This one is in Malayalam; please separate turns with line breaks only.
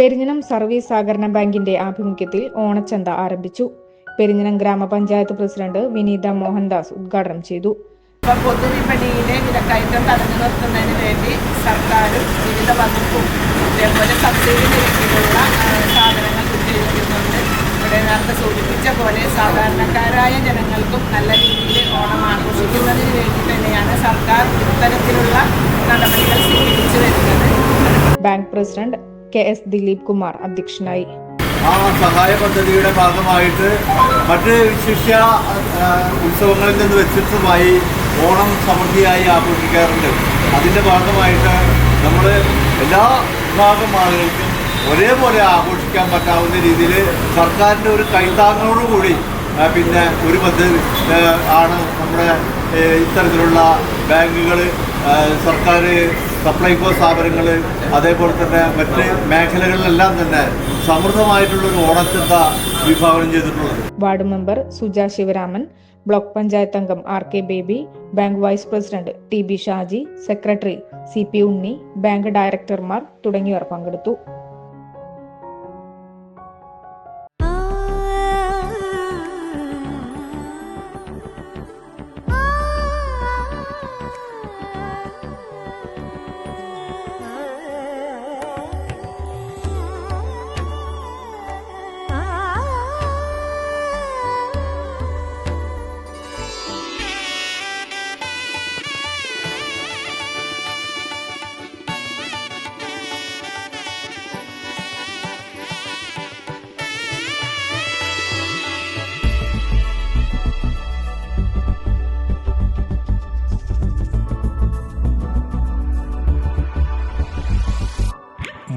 പെരിഞ്ഞനം സർവീസ് സഹകരണ ബാങ്കിന്റെ ആഭിമുഖ്യത്തിൽ ഓണച്ചന്ത ആരംഭിച്ചു. പെരിഞ്ഞനം ഗ്രാമപഞ്ചായത്ത് പ്രസിഡന്റ് വിനീത മോഹൻദാസ് ഉദ്ഘാടനം ചെയ്തു.
പൊതുവിപണിയിലെ വിലക്കയറ്റം തടഞ്ഞു നിർത്തുന്നതിന് വേണ്ടി സർക്കാരും വിവിധ വകുപ്പും ഇതേപോലെ സബ്സിഡി നിരക്കിലുള്ള സാധനങ്ങൾ വിറ്റഴിക്കുന്നുണ്ട്. ഇവിടെ നേരത്തെ സൂചിപ്പിച്ച പോലെ സാധാരണക്കാരായ ജനങ്ങൾക്കും നല്ല രീതിയിൽ ഓണം ആഘോഷിക്കുന്നതിന് വേണ്ടി തന്നെയാണ് സർക്കാർ ഇത്തരത്തിലുള്ള നടപടികൾ സ്വീകരിച്ചു വരുന്നത്.
Bank president K S Dileep Kumar അധ്യക്ഷനായി.
ആ സഹായ പദ്ധതിയുടെ ഭാഗമായിട്ട് മറ്റ് ആ, ഉത്സവങ്ങളിൽ നിന്ന് വ്യത്യസ്തമായി ഓണം സമൃദ്ധിയായി ആഘോഷിക്കാറുണ്ട്. അതിന്റെ ഭാഗമായിട്ട് നമ്മൾ എല്ലാ വിഭാഗം ആളുകൾക്കും ഒരേപോലെ ആഘോഷിക്കാൻ പറ്റാവുന്ന രീതിയിൽ സർക്കാരിന്റെ ഒരു കൈത്താങ്ങോടുകൂടി പിന്നെ ഒരു പദ്ധതി ആണ് നമ്മുടെ ഇത്തരത്തിലുള്ള ബാങ്കുകൾ സർക്കാർ സപ്ലൈകോ സ്ഥാപനങ്ങൾ അതേപോലെ തന്നെ മറ്റ് മേഖലകളിലെല്ലാം തന്നെ സമൃദ്ധമായിട്ടുള്ള ഒരു ഓണച്ചന്ത വിഭാവനം ചെയ്തിട്ടുള്ളത്.
Ward member Suja Sivaraman block panchayat അംഗം R K Baby bank vice president T B Shaji secretary C P Unni bank ഡയറക്ടർമാർ തുടങ്ങിയവർ പങ്കെടുത്തു.